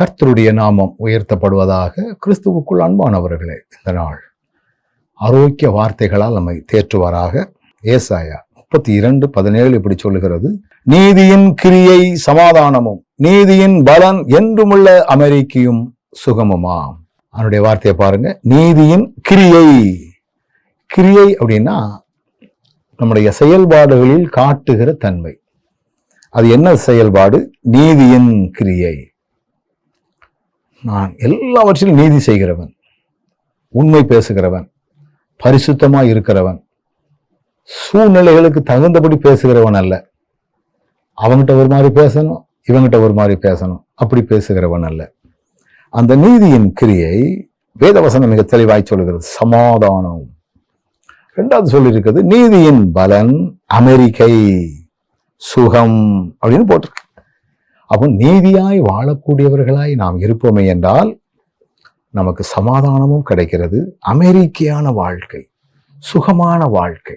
கர்த்தருடைய நாமம் உயர்த்தப்படுவதாக கிறிஸ்துவுக்குள் அன்பானவர்களே இந்த நாள் ஆரோக்கிய வார்த்தைகளால் நம்மை தேற்றுவாராக. ஏசாயா முப்பத்தி இரண்டு பதினேழு இப்படி சொல்லுகிறது நீதியின் கிரியை சமாதானமும் நீதியின் பலன் என்றுமுள்ள அமெரிக்கையும் சுகமுமாம். அவனுடைய வார்த்தையை பாருங்க நீதியின் கிரியை. கிரியை அப்படின்னா நம்முடைய செயல்பாடுகளில் காட்டுகிற தன்மை. அது என்ன செயல்பாடு? நீதியின் கிரியை. நான் எல்லாவற்றிலும் நீதி செய்கிறவன் உண்மை பேசுகிறவன் பரிசுத்தமாக இருக்கிறவன் சூழ்நிலைகளுக்கு தகுந்தபடி பேசுகிறவன் அல்ல. அவங்ககிட்ட ஒரு மாதிரி பேசணும் இவங்கிட்ட ஒரு மாதிரி பேசணும் அப்படி பேசுகிறவன் அல்ல. அந்த நீதியின் கிரியை வேதவசனம் மிக தெளிவாய் சொல்லுகிறது சமாதானம். ரெண்டாவது சொல்லியிருக்கிறது நீதியின் பலன் அமெரிக்கை சுகம் அப்படின்னு போட்டிருக்கு. அப்போ நீதியாய் வாழக்கூடியவர்களாய் நாம் இருப்போமே என்றால் நமக்கு சமாதானமும் கிடைக்கிறது அமெரிக்கையான வாழ்க்கை சுகமான வாழ்க்கை.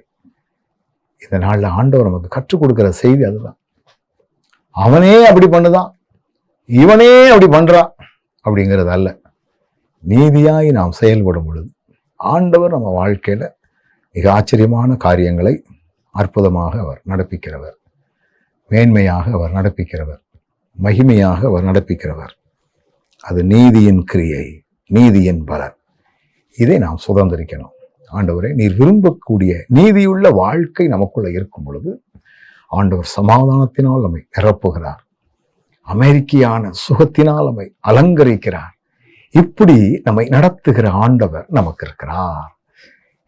இந்த நாளில் ஆண்டவர் நமக்கு கற்றுக் கொடுக்கிற செய்தி அதுதான். அவனே அப்படி பண்ணுதான். இவனே அப்படி பண்றான் அப்படிங்கிறது அல்ல. நீதியாய் நாம் செயல்படும் பொழுது ஆண்டவர் நம்ம வாழ்க்கையில மிக ஆச்சரியமான காரியங்களை அற்புதமாக அவர் நடப்பிக்கிறவர். மேன்மையாக அவர் நடப்பிக்கிறவர். மகிமையாக அவர் நடப்பிக்கிறவர். அது நீதியின் கிரியை நீதியின் பலர் இதை நாம் சுதந்திரிக்கணும். ஆண்டவரே நீர் விரும்பக்கூடிய நீதியுள்ள வாழ்க்கை நமக்குள்ள இருக்கும் பொழுது ஆண்டவர் சமாதானத்தினால் நம்மை நிரப்புகிறார். அமெரிக்கையான சுகத்தினால் நம்மை அலங்கரிக்கிறார். இப்படி நம்மை நடத்துகிற ஆண்டவர் நமக்கு இருக்கிறார்.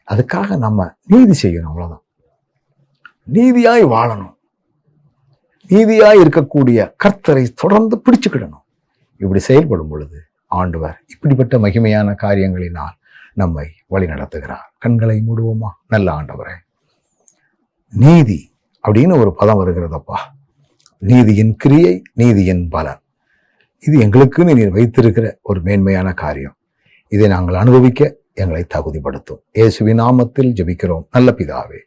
அதுக்காக நம்ம நீதி செய்யணும் அவ்வளோதான் நீதியாய் வாழணும். நீதியா இருக்கக்கூடிய கர்த்தரை தொடர்ந்து பிடிச்சுக்கிடணும். இப்படி செயல்படும் பொழுது ஆண்டவர் இப்படிப்பட்ட மகிமையான காரியங்களினால் நம்மை வழி நடத்துகிறார் கண்களை மூடுவோமா? நல்ல ஆண்டவரே. நீதி அப்படின்னு ஒரு பதம் வருகிறதப்பா. நீதியின் கிரியை நீதியின் பலன். இது எங்களுக்குன்னு நீர் வைத்திருக்கிற ஒரு மேன்மையான காரியம். இதை நாங்கள் அனுபவிக்க எங்களை தகுதிப்படுத்தும். இயேசுவின் நாமத்தில் ஜெபிக்கிறோம். நல்ல பிதாவே